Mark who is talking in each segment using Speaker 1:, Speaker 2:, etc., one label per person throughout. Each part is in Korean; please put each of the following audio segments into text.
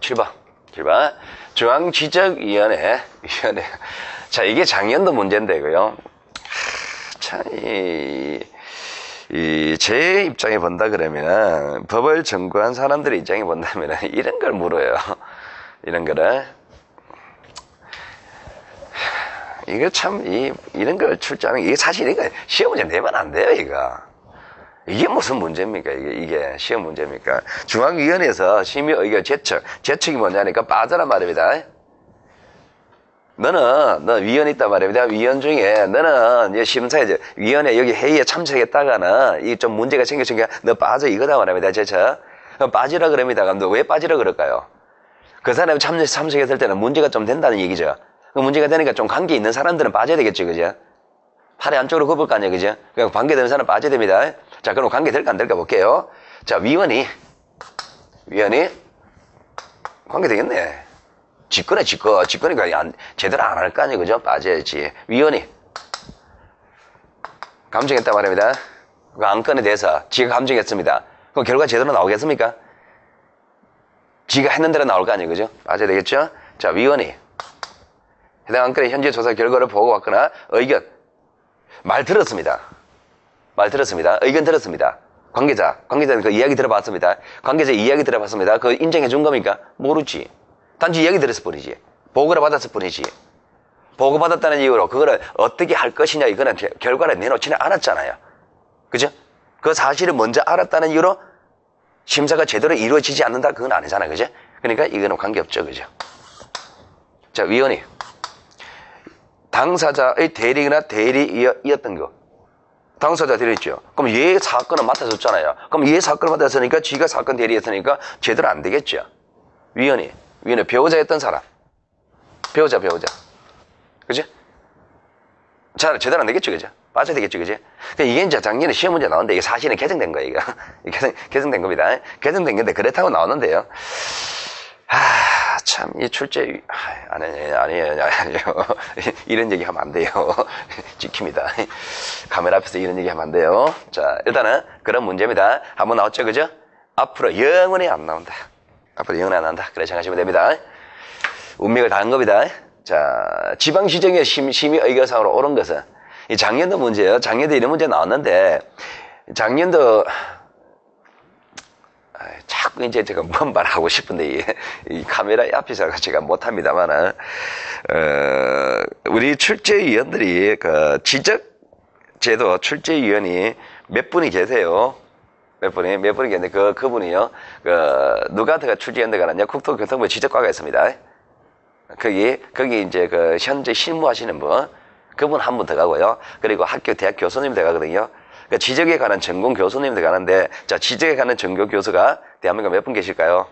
Speaker 1: 7번. 7번. 중앙지적위원회, 위원회. 자, 이게 작년도 문제인데고요. 참, 이, 이, 제 입장에 본다 그러면, 법을 전구한 사람들의 입장에 본다면, 이런 걸 물어요. 이런 거를. 이거 참, 이, 이런 걸 출제하는 게, 이게 사실 이거 시험 문제 내면 안 돼요, 이거. 이게 무슨 문제입니까? 이게, 이게 시험 문제입니까? 중앙위원회에서 심의 의견 제척. 제척이 뭐냐니까 빠져라 말입니다. 너는, 너 위원 있단 말입니다. 위원 중에, 너는 심사에, 위원회 여기 회의에 참석했다가는 이 좀 문제가 생겼으니까 너 빠져 이거다 말입니다. 제척. 그럼 빠지라 그럽니다. 너왜 빠지라 그럴까요? 그 사람이 참석, 참석했을 때는 문제가 좀 된다는 얘기죠. 그 문제가 되니까 좀 관계 있는 사람들은 빠져야 되겠지, 그죠? 팔이 안쪽으로 굽을 거 아니에요, 그죠? 그러니까 관계되는 사람 빠져야 됩니다. 자, 그럼 관계 될까 안 될까 볼게요. 자, 위원이, 위원이, 관계 되겠네. 직권에 직권, 직권이니까 안, 제대로 안 할 거 아니에요, 그죠? 빠져야지. 위원이, 감정했단 말입니다. 그 안건에 대해서 지가 감정했습니다. 그 결과 제대로 나오겠습니까? 지가 했는 대로 나올 거 아니에요, 그죠? 빠져야 되겠죠? 자, 위원이, 해당 안건의 현재 조사 결과를 보고 왔거나 의견, 말 들었습니다. 말 들었습니다. 의견 들었습니다. 관계자, 관계자는 그 이야기 들어봤습니다. 관계자 이야기 들어봤습니다. 그 인정해 준 겁니까? 모르지. 단지 이야기 들었을 뿐이지. 보고를 받았을 뿐이지. 보고받았다는 이유로 그거를 어떻게 할 것이냐 이거는 결과를 내놓지는 않았잖아요. 그죠? 그 사실을 먼저 알았다는 이유로 심사가 제대로 이루어지지 않는다 그건 아니잖아요. 그죠? 그러니까 이거는 관계없죠. 그죠? 자, 위원이 당사자의 대리나 대리이었던 거. 당사자 대리했죠. 그럼 얘 사건을 맡아줬잖아요. 그럼 얘 사건을 맡았으니까 지가 사건 대리했으니까 제대로 안 되겠죠. 위원이, 위원이 배우자였던 사람. 배우자, 배우자. 그죠? 잘, 제대로 안 되겠죠, 그죠? 빠져야 되겠죠, 그죠? 그러니까 이게 이제 작년에 시험 문제 나오는데 이게 사실은 개정된 거예요, 이거. 개정, 개정된 겁니다. 개정된 건데 그렇다고 나오는데요. 아, 참, 이 출제, 아, 아니에요, 아니에요, 아니에요. 이런 얘기 하면 안 돼요. 찍힙니다. 카메라 앞에서 이런 얘기 하면 안 돼요. 자, 일단은 그런 문제입니다. 한번 나왔죠, 그죠? 앞으로 영원히 안 나온다. 앞으로 영원히 안 나온다. 그래 생각하시면 됩니다. 운명을 다한 겁니다. 자, 지방시정의 심, 심의 의결상으로 옳은 것은, 이 작년도 문제예요. 작년도 이런 문제 나왔는데, 작년도, 자꾸 이제 제가 뭔 말 하고 싶은데 이, 이 카메라 앞에서 제가 못합니다만은 어, 우리 출제위원들이 그 지적 제도 출제위원이 몇 분이 계세요. 몇 분이 몇 분이 계는데 그 그분이요. 그 누가 들가 출제위원들 가느냐 국토교통부 지적과가 있습니다. 거기 거기 이제 그 현재 실무하시는 분 그분 한분 들어가고요. 그리고 학교 대학 교수님 들어가거든요. 그 지적에 관한 전공 교수님들 가는데, 자, 지적에 관한 전공 교수가 대한민국에 몇 분 계실까요?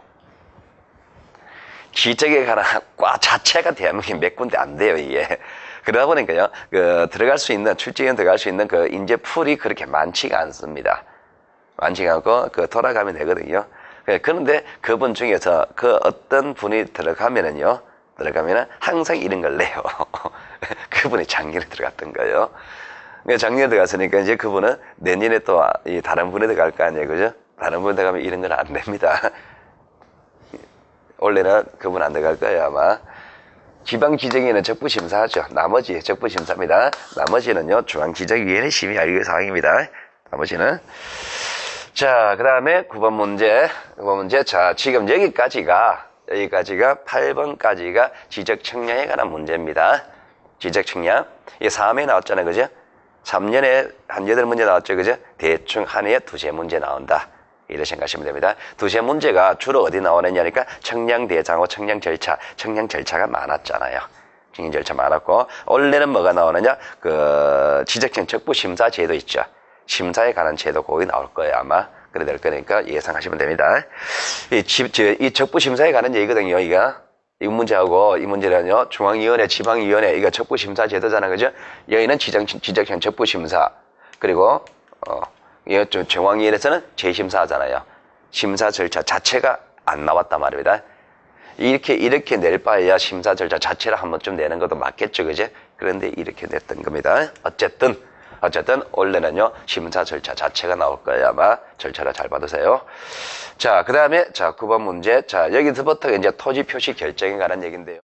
Speaker 1: 지적에 관한 과 자체가 대한민국에 몇 군데 안 돼요, 이게. 그러다 보니까요, 그, 들어갈 수 있는, 출제위원 들어갈 수 있는 그 인재 풀이 그렇게 많지가 않습니다. 많지가 않고, 그, 돌아가면 되거든요. 그런데 그분 중에서 그 어떤 분이 들어가면은요, 들어가면은 항상 이런 걸 내요. 그분이 작년에 들어갔던 거예요. 작년에 들어갔으니까 이제 그분은 내년에 또 이 다른 분에 들어갈 거 아니에요. 그죠? 다른 분에 들어가면 이런 건 안 됩니다. 원래는 그분 안 들어갈 거예요, 아마. 지방지정위는 적부 심사하죠. 나머지 적부 심사입니다. 나머지는요, 중앙지적위원회 심의하기 사항입니다. 나머지는. 자, 그 다음에 9번 문제. 9번 문제. 자, 지금 여기까지가, 여기까지가 8번까지가 지적 측량에 관한 문제입니다. 지적 측량. 이게 3회 나왔잖아요. 그죠? 3년에 한 8문제 나왔죠. 그죠? 대충 한 해에 두세 문제 나온다. 이렇게 생각하시면 됩니다. 두세 문제가 주로 어디 나오느냐니까 청량 대장호, 청량 절차, 청량 절차가 많았잖아요. 청량 절차 많았고 원래는 뭐가 나오느냐? 그 지적형 적부 심사 제도 있죠. 심사에 관한 제도 거기 나올 거예요 아마. 그래 될 거니까 예상하시면 됩니다. 이, 이 적부 심사에 관한 얘기거든요. 이가 이 문제하고 이 문제는요, 중앙위원회, 지방위원회, 이거 적부심사 제도잖아, 그죠? 여기는 지정, 지적형 적부심사. 그리고, 어, 이 중앙위원회에서는 재심사 하잖아요. 심사 절차 자체가 안 나왔단 말입니다. 이렇게, 이렇게 낼 바에야 심사 절차 자체를 한 번쯤 내는 것도 맞겠죠, 그죠? 그런데 이렇게 냈던 겁니다. 어쨌든, 어쨌든 원래는요 심사 절차 자체가 나올 거예요 아마 절차를 잘 받으세요. 자, 그 다음에 자 9번 문제 자 여기서부터 이제 토지 표시 결정에 관한 얘기인데요.